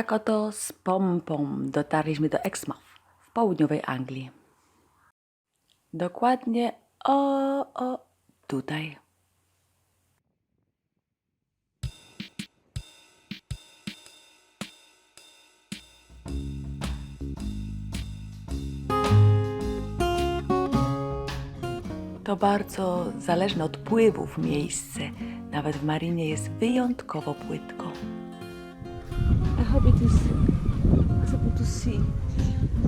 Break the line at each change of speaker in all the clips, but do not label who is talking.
Tak oto z pompą dotarliśmy do Exmouth w południowej Anglii. Dokładnie o, o tutaj. To bardzo zależne od pływów miejsce. Nawet w marinie jest wyjątkowo płytko.
See.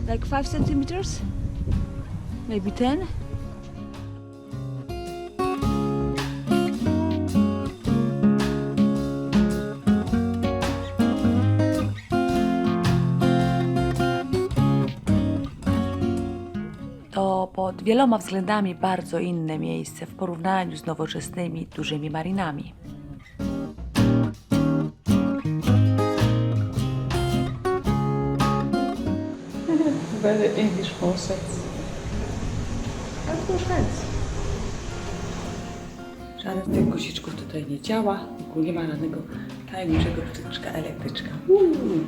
Like centimeters? Maybe?
To pod wieloma względami bardzo inne miejsce w porównaniu z nowoczesnymi dużymi marinami.
Very English. And for hands.
Żaden z tych guziczków tutaj nie działa. Nie ma żadnego tajemniczego przytyczka elektryczka. Uuu.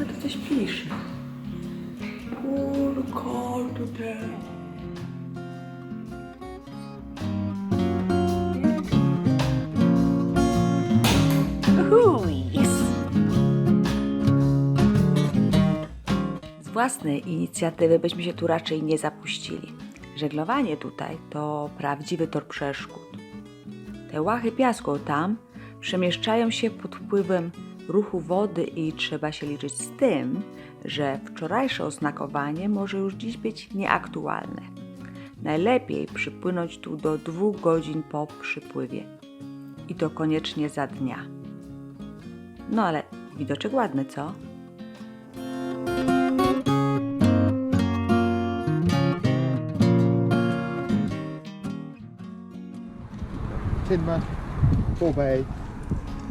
A to coś pisze. Cool, cold today. Własnej inicjatywy byśmy się tu raczej nie zapuścili. Żeglowanie tutaj to prawdziwy tor przeszkód. Te łachy piasku tam przemieszczają się pod wpływem ruchu wody i trzeba się liczyć z tym, że wczorajsze oznakowanie może już dziś być nieaktualne. Najlepiej przypłynąć tu do dwóch godzin po przypływie. I to koniecznie za dnia. No ale widoczek ładny, co?
Tinmouth, Bull Bay,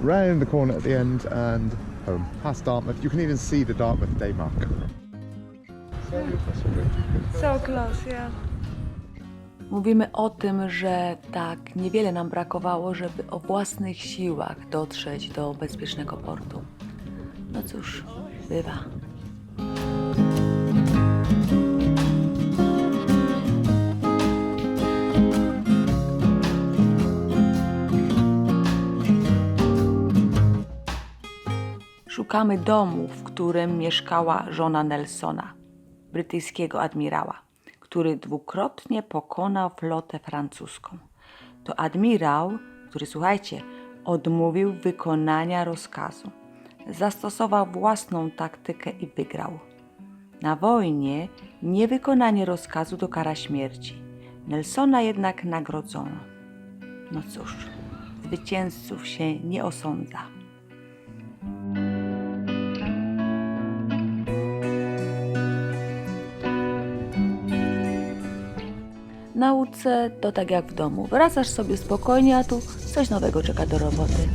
round the corner at the end and home. Past Dartmouth. You can even see the Dartmouth day marker. So.
So close, yeah.
Mówimy o tym, że tak niewiele nam brakowało, żeby o własnych siłach dotrzeć do bezpiecznego portu. No cóż, bywa. Szukamy domu, w którym mieszkała żona Nelsona, brytyjskiego admirała, który dwukrotnie pokonał flotę francuską. To admirał, który, słuchajcie, odmówił wykonania rozkazu. Zastosował własną taktykę i wygrał. Na wojnie niewykonanie rozkazu to kara śmierci. Nelsona jednak nagrodzono. No cóż, zwycięzców się nie osądza. Nauce to tak jak w domu. Wracasz sobie spokojnie, a tu coś nowego czeka do roboty.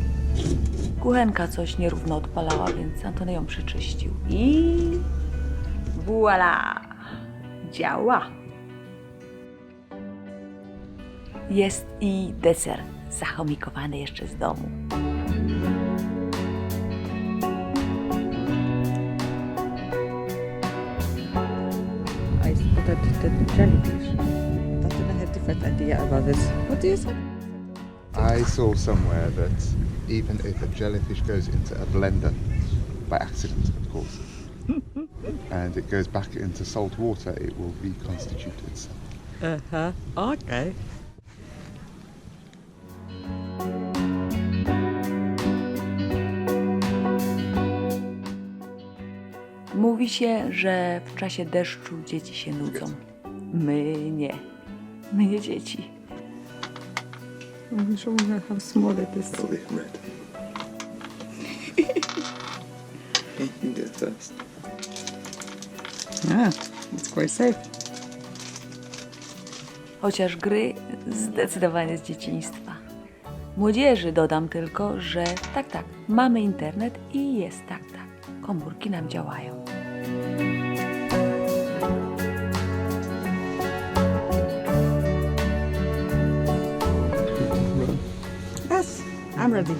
Kuchenka coś nierówno odpalała, więc Antony ją przeczyścił. I voila! Działa! Jest i deser, zachomikowany jeszcze z domu.
What do you think?
I saw somewhere that even if a jellyfish goes into a blender, by accident, of course, and it goes back into salt water, it will reconstitute itself.
Uh-huh. Okay.
Mówi się, że w czasie deszczu dzieci się nudzą. My nie. My nie dzieci.
Small it is.
red.
You did first. Yeah, it's quite safe.
Chociaż gry zdecydowanie z dzieciństwa. Młodzieży dodam tylko, że tak, tak, mamy internet i jest tak, tak. Komórki nam działają.
I'm ready.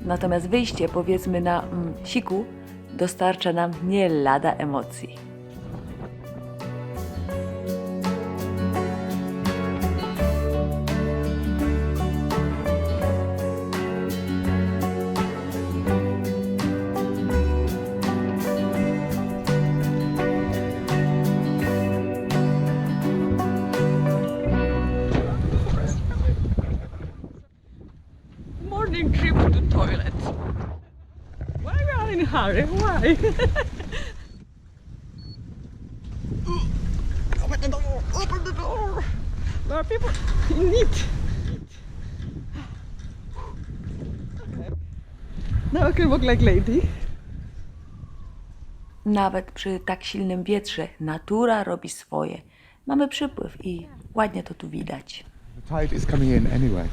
Natomiast wyjście, powiedzmy, na mm, siku dostarcza nam nie lada emocji.
Morning trip to toilet. Why we are in a hurry? Why? open the door! Open the door! There are people in need. Okay. Now I can walk like lady.
Nawet przy tak silnym wietrze natura robi swoje. Mamy przypływ i ładnie to tu widać.
The tide is coming in anyway.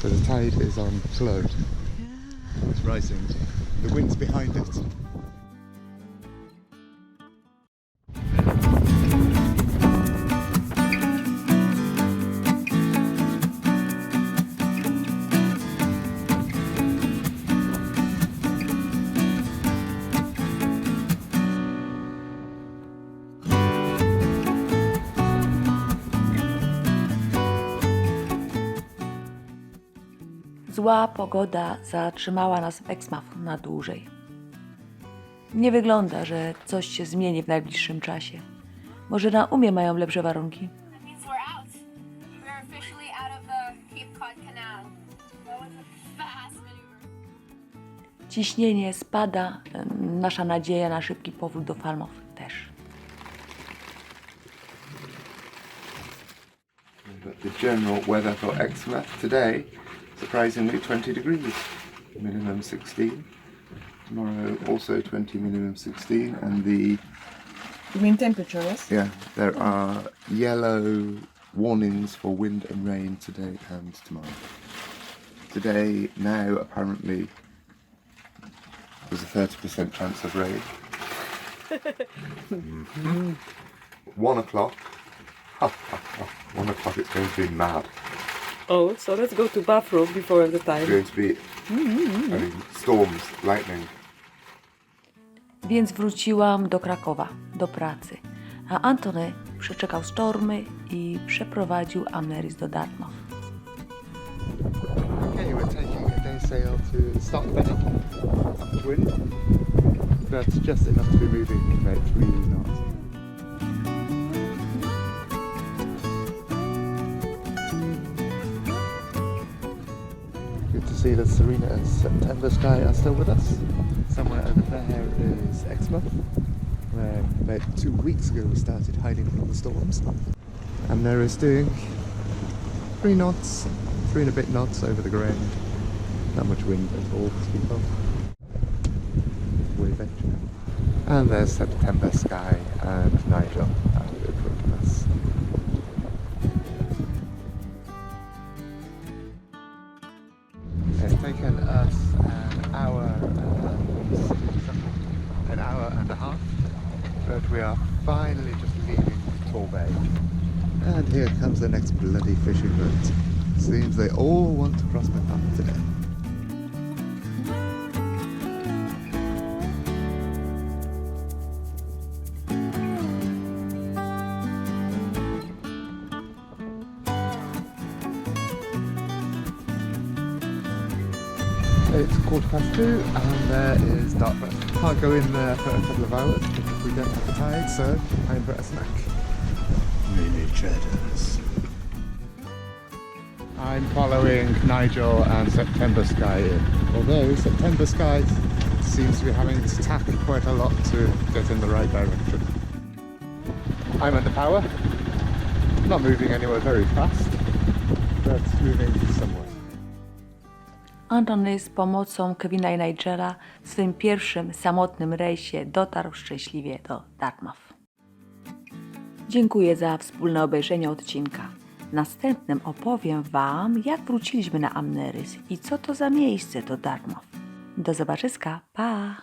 So the tide is on flow. It's rising. The wind's behind it.
Zła pogoda zatrzymała nas w Exmouth na dłużej. Nie wygląda, że coś się zmieni w najbliższym czasie. Może na umie mają lepsze warunki. Ciśnienie spada, nasza nadzieja na szybki powrót do Falmouth też.
But the general weather for Exmouth today, surprisingly 20 degrees, minimum 16. Tomorrow also 20 minimum 16, and the
You mean temperature, yes?
yeah there are yellow warnings for wind and rain today and tomorrow. Today now apparently there's a 30% chance of rain. One o'clock. One o'clock it's going to be mad.
Oh, so let's go to bathroom before the
It's
time.
going to be I mean, storms, lightning.
Więc wróciłam do Krakowa, do pracy. A Antony przeczekał sztormy i przeprowadził Ameris do Dartmouth.
Okay, we're taking a day sail to Stockbenny, upwind, but just enough to be moving about three knots. See that Serena and September Sky are still with us. Somewhere over there is Exmouth, where about two weeks ago we started hiding from the storms. And there is doing three knots, three and a bit knots over the ground. Not much wind at all to speak of. Wave edge. And there's September Sky bloody fishing. Seems they all want to cross my path today. It's quarter past two and there is Dartmouth. Can't go in there for a couple of hours because we don't have the tide, so I'm for a snack. Mini cheddars. I'm following Nigel and September Sky. Although September Sky seems to be having to tack quite a lot to get in the right direction. I'm under power. Not moving anywhere very fast, but moving somewhere.
Antony z pomocą Kevina i Nigela w swym pierwszym samotnym rejsie dotarł szczęśliwie do Dartmouth. Dziękuję za wspólne obejrzenie odcinka. Następnym opowiem Wam, jak wróciliśmy na Amnerys i co to za miejsce to Dartmouth. Do zobaczyska, pa!